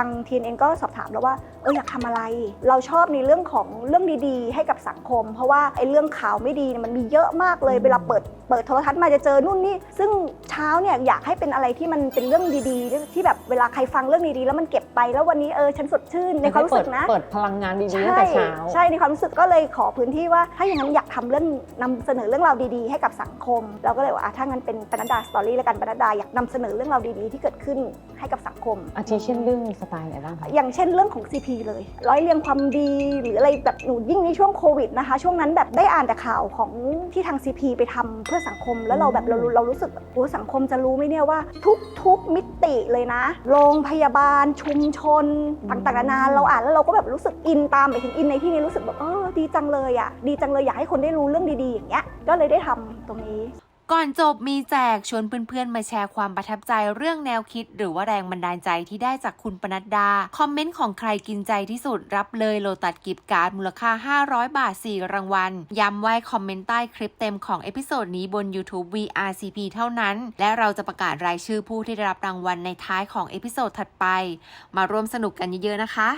างทีนเองก็สอบถามแล้วว่าเอออยากทำอะไร เราชอบในเรื่องของเรื่องดีๆ ให้กับสังคม เพราะว่าไอ้เรื่องข่าวไม่ดีเนี่ยมันมีเยอะมากเลยอืมเวลาเปิดเปิดโทรทัศน์มาจะเจอนู่นนี่ซึ่งเช้าเนี่ยอยากให้เป็นอะไรที่มันเป็นเรื่องดีๆ ที่แบบเวลาใครฟังเรื่องดีๆแล้วมันเก็บไปแล้ววันนี้เออฉันสดชื่นในความรู้สึกนะ เปิดพลังงานดีๆใช่ตั้งแต่เช้าใช่ในความรู้สึกก็เลยขอพื้นที่ว่าถ้าอย่างนั้นอยากทำเรื่องนำเสนอเรื่องราวดีๆ ให้กับสังคม เราก็เลยว่าอะถ้างั้นเป็นปนัดดาสตอรี่แล้วกันปนัดดาอยากนำเสนอเรื่องราวดีๆที่เกิดขึ้น ให้กับสังคม อาทิเช่นเรื่องสไตล์ไหนบ้างคะอย่างเช่นเรื่องของ CP เลย ร้อยเรียงความดี หรืออะไรแบบหนูยิ่งในช่วงโควิดนะคะ ช่วงนั้นแบบได้อ่านแต่ข่าวของที่ทาง CP ไปทำเพื่อสังคม แล้วเราแบบเราเรารู้สึกแบบโอ้สังคมจะรู้ไหมเนี่ยว่า ทุกทุกมิติเลยนะ โรงพยาบาล ชุมชนต่างๆนานาเราอ่านแล้วเราก็แบบรู้สึกอินตามไปถึงอินในที่นี้รู้สึกแบบเออดีจังเลยอะดีจังเลยอยากให้คนได้รู้เรื่องดีๆอย่างเงี้ยก็เลยได้ทำตรงนี้ ก่อนจบมีแจกชวนเพื่อนๆ มาแชร์ความประทับใจเรื่องแนวคิด หรือว่าแรงบันดาลใจที่ได้จากคุณปนัดดา คอมเมนต์ของใครกินใจที่สุดรับเลยโลตัดกิฟต์การ์ดมูลค่า 500 บาท 4 รางวัล ย้ำไว้คอมเมนต์ใต้คลิปเต็มของเอพิโซดนี้บน YouTube VRCP เท่านั้น และเราจะประกาศรายชื่อผู้ที่ได้รับรางวัลในท้ายของเอพิโซดถัดไป มาร่วมสนุกกันเยอะๆนะคะ